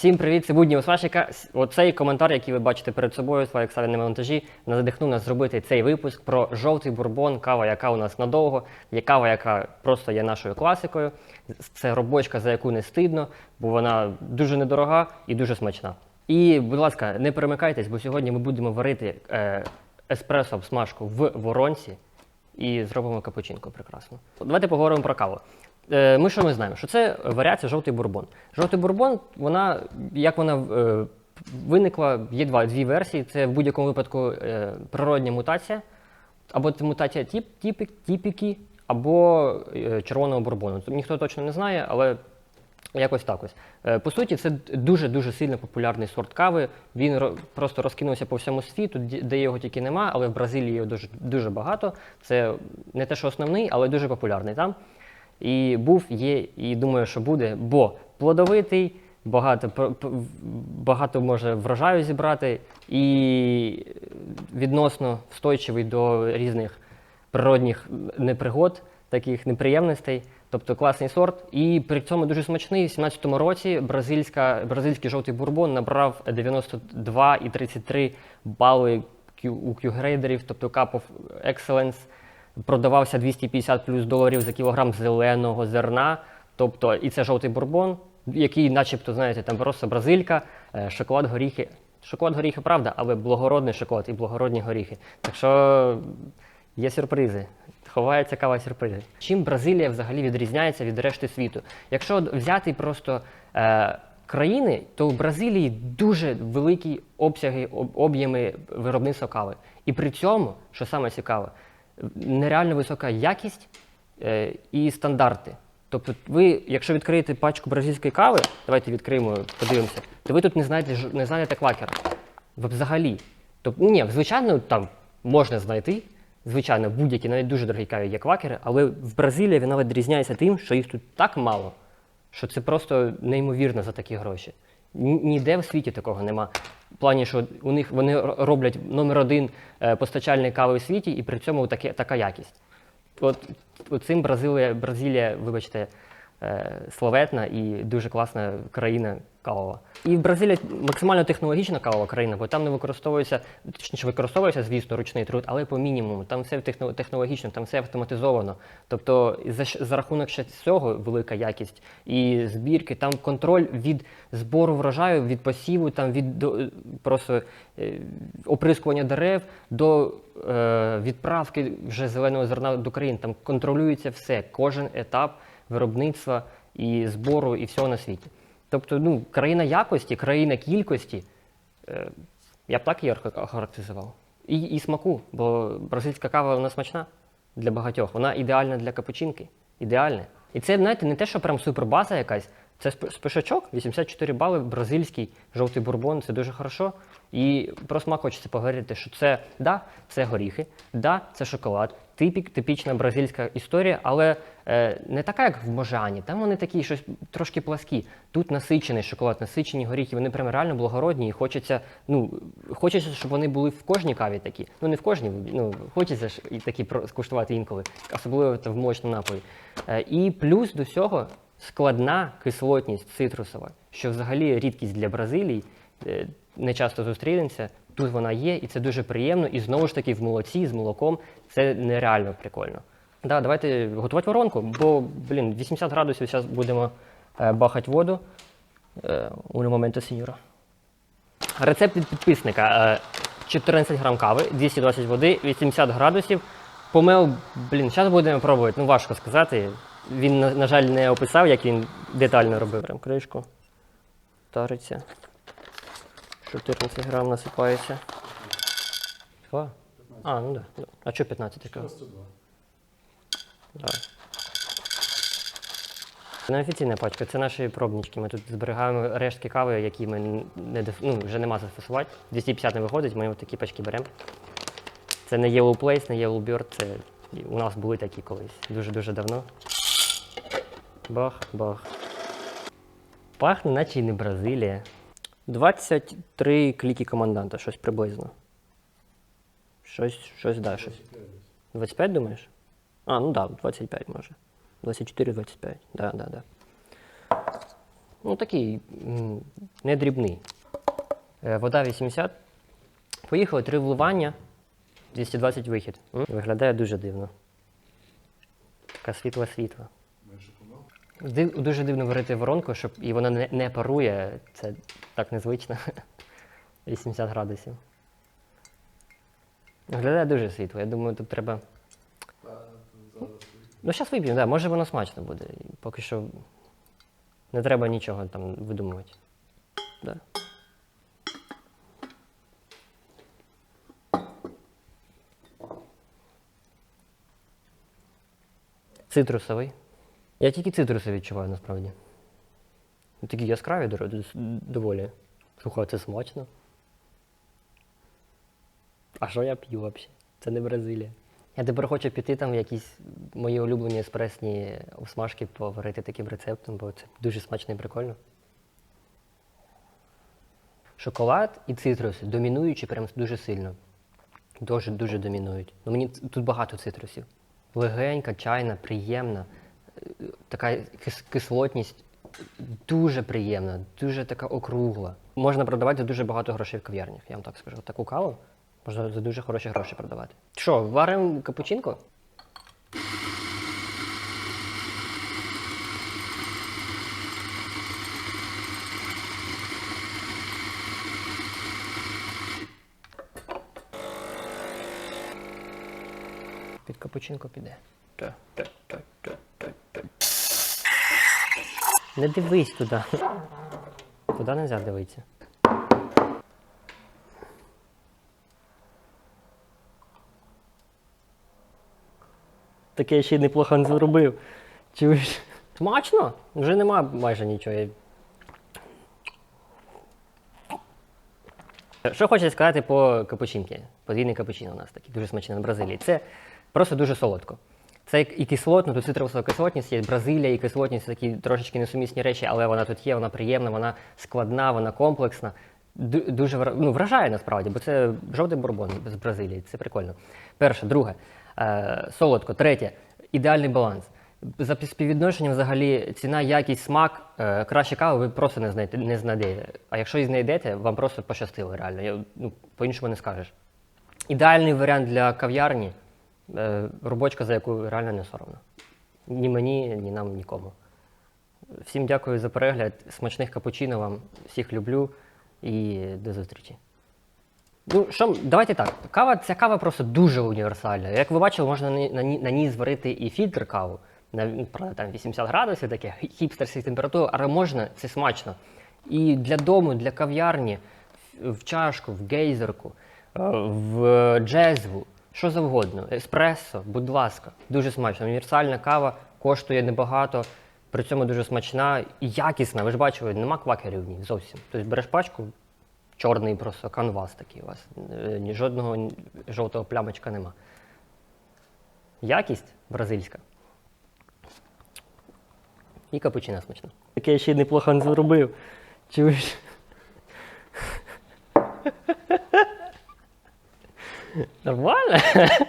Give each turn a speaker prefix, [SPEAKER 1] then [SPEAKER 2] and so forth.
[SPEAKER 1] Всім привіт, це будні Освашика. Оцей коментар, який ви бачите перед собою, своє на монтажі, надихнув нас зробити цей випуск про жовтий бурбон, кава, яка у нас надовго, є кава, яка просто є нашою класикою. Це робочка, за яку не стидно, бо вона дуже недорога і дуже смачна. І, будь ласка, не перемикайтесь, бо сьогодні ми будемо варити е, еспресо обсмажку в воронці і зробимо капучинку прекрасно. Давайте поговоримо про каву. Е, Ми що ми знаємо? Що це варіація жовтий бурбон. Жовтий бурбон, вона, як вона е, виникла, є два, дві версії. Це в будь-якому випадку е, природня мутація, або це мутація тіп, тіпік, тіпіки, або червоного бурбону. Ніхто точно не знає, але Якось так ось. По суті, це дуже-дуже сильно популярний сорт кави. Він ро- просто розкинувся по всьому світу, де його тільки нема, але в Бразилії його дуже, дуже багато. Це не те, що основний, але дуже популярний там. І був, є, і думаю, що буде, бо плодовитий, багато, багато може врожаю зібрати і відносно встойчивий до різних природних непригод, таких неприємностей. Тобто класний сорт. І при цьому дуже смачний. У 17-му році бразильська, бразильський жовтий бурбон набрав 92,33 бали у Q-грейдерів, тобто Cup of Excellence. Продавався 250 плюс доларів за кілограм зеленого зерна. Тобто, і це жовтий бурбон, який, начебто, знаєте, там просто бразилька, е, шоколад, горіхи. Шоколад горіхи, правда, але благородний шоколад і благородні горіхи. Так що Є сюрпризи. Ховається кава сюрпризи. Чим Бразилія взагалі відрізняється від решти світу? Якщо взяти просто е, країни, то в Бразилії дуже великі обсяги, об'єми виробництва кави. І при цьому, що саме цікаве, нереально висока якість е, і стандарти. Тобто, ви, якщо відкриєте пачку бразильської кави, давайте відкриємо, подивимося, то ви тут не знаєте, не знаєте квакера. Взагалі. Тобто, ні, звичайно, там можна знайти. Звичайно, будь-які, навіть дуже дорогі каві є квакери, але в Бразилії вона відрізняється тим, що їх тут так мало, що це просто неймовірно за такі гроші. Ніде в світі такого нема. Плані, що у них вони роблять номер один е, постачальник кави у світі, і при цьому таке, така якість. От, цим Бразилія, Бразилія, вибачте, славетна і дуже класна країна кавова. І Бразилія максимально технологічна кавова країна, бо там не використовується, точніше використовується, звісно, ручний труд, але по мінімуму. Там все техно- технологічно, там все автоматизовано. Тобто за, за рахунок ще цього велика якість і збірки, там контроль від збору врожаю, від посіву, там від до, просто е, оприскування дерев до е, відправки вже зеленого зерна до країн. Там контролюється все, кожен етап виробництва і збору, і всього на світі. Тобто, ну, країна якості, країна кількості, е, я б так її охарактеризував. І, і смаку, бо бразильська кава вона смачна для багатьох. Вона ідеальна для капучинки. Ідеальна. І це, знаєте, не те, що прям супербаза якась. Це сп- спишачок, 84 бали, бразильський жовтий бурбон, це дуже хорошо. І про смак хочеться поговорити, що це да, це горіхи, да, це шоколад, типік, типічна бразильська історія, але е, не така, як в Можані. Там вони такі щось трошки пласкі. Тут насичений шоколад, насичені горіхи, вони прям реально благородні, і хочеться, ну, хочеться, щоб вони були в кожній каві такі. Ну не в кожній, ну хочеться ж і такі скуштувати інколи, особливо в молочному напої. Е, і плюс до цього складна кислотність цитрусова, що взагалі рідкість для Бразилії. е, Не часто зустрінеться, тут вона є, і це дуже приємно. І знову ж таки в молоці з молоком це нереально прикольно. Да, давайте готувати воронку, бо, блін, 80 градусів зараз будемо е, бахати воду. Е, un momento, сеньора. Рецепт від підписника. Е, 14 грам кави, 220 води, 80 градусів. Помел, блін, зараз будемо пробувати. Ну, важко сказати. Він, на жаль, не описав, як він детально робив. Прям кришку. Тариться. 14 грам насипається. Що? А, ну. Да. А що 15 така? Да. Це не офіційна пачка, це наші пробнички. Ми тут зберігаємо рештки кави, які ми не деф- ну, вже нема зафасувати. 250 не виходить, ми такі пачки беремо. Це не Yellow Place, не Yellow Bird, це у нас були такі колись. Дуже-дуже давно. Бах, бах. Пахне, наче і не Бразилія. 23 кліки команданта, щось приблизно. Щось, щось, да, щось. 25, думаєш? А, ну так, да, 25 може. 24-25. Да, да, да. Ну такий м, не дрібний. Е, Вода 80. Поїхали три вливання, 220 вихід. Виглядає дуже дивно. Така світла-світла. Див, дуже дивно варити воронку, щоб і вона не, не парує. Це так незвично. 80 градусів. Виглядає дуже світло. Я думаю, тут треба. Ну, зараз вип'ємо, да, може воно смачно буде. Поки що не треба нічого там видумувати. Да. Цитрусовий. Я тільки цитруси відчуваю насправді. Ну, Такі яскраві доволі. Слухай, це смачно. А що я п'ю взагалі? Це не Бразилія. Я тепер хочу піти там в якісь мої улюблені еспресні усмажки поварити таким рецептом, бо це дуже смачно і прикольно. Шоколад і цитруси домінуючі прям дуже сильно. Дуже дуже домінують. Ну мені тут багато цитрусів. Легенька, чайна, приємна, е, така кис- кислотність дуже приємна, дуже така округла. Можна продавати за дуже багато грошей в кав'ярнях, я вам так скажу. Таку каву можна за дуже хороші гроші продавати. Що, варимо капучинко? Під капучинко піде. Так, так, так, так. Не дивись туди. Туди не можна дивитися. Таке я ще й неплохо не зробив. Чуєш? Смачно? Вже нема майже нічого. Що хочу сказати по капучинки? Подвійний капучино у нас такий дуже смачний на Бразилії. Це просто дуже солодко. Це і кислотно, тут цитрусова кислотність є. Бразилія і кислотність такі трошечки несумісні речі, але вона тут є, вона приємна, вона складна, вона комплексна. Дуже ну, вражає насправді, бо це жовтий бурбон з Бразилії. Це прикольно. Перше, друге, е, солодко. Третє, ідеальний баланс. За співвідношенням взагалі ціна, якість, смак, е, краще кави ви просто не знайдете, не знайдете. А якщо і знайдете, вам просто пощастило реально. Я, ну, по-іншому не скажеш. Ідеальний варіант для кав'ярні робочка, за яку реально не соромно. Ні мені, ні нам, нікому. Всім дякую за перегляд. Смачних капучино вам. Всіх люблю і до зустрічі. Ну, що, давайте так. Кава, ця кава просто дуже універсальна. Як ви бачили, можна на, на, на ній зварити і фільтр каву. На, правда, там 80 градусів, таке хіпстерські температури, але можна, це смачно. І для дому, для кав'ярні, в- в чашку, в гейзерку, е, в джезву, що завгодно. Еспресо, будь ласка, дуже смачно. Універсальна кава коштує небагато, при цьому дуже смачна і якісна. Ви ж бачили, нема квакерів в ній зовсім. Тобто береш пачку, чорний просто канвас такий у вас. Е, Ні жодного жовтого плямочка нема. Якість бразильська. І капучино смачно. Таке я ще неплохо не зробив. Чуєш? Normal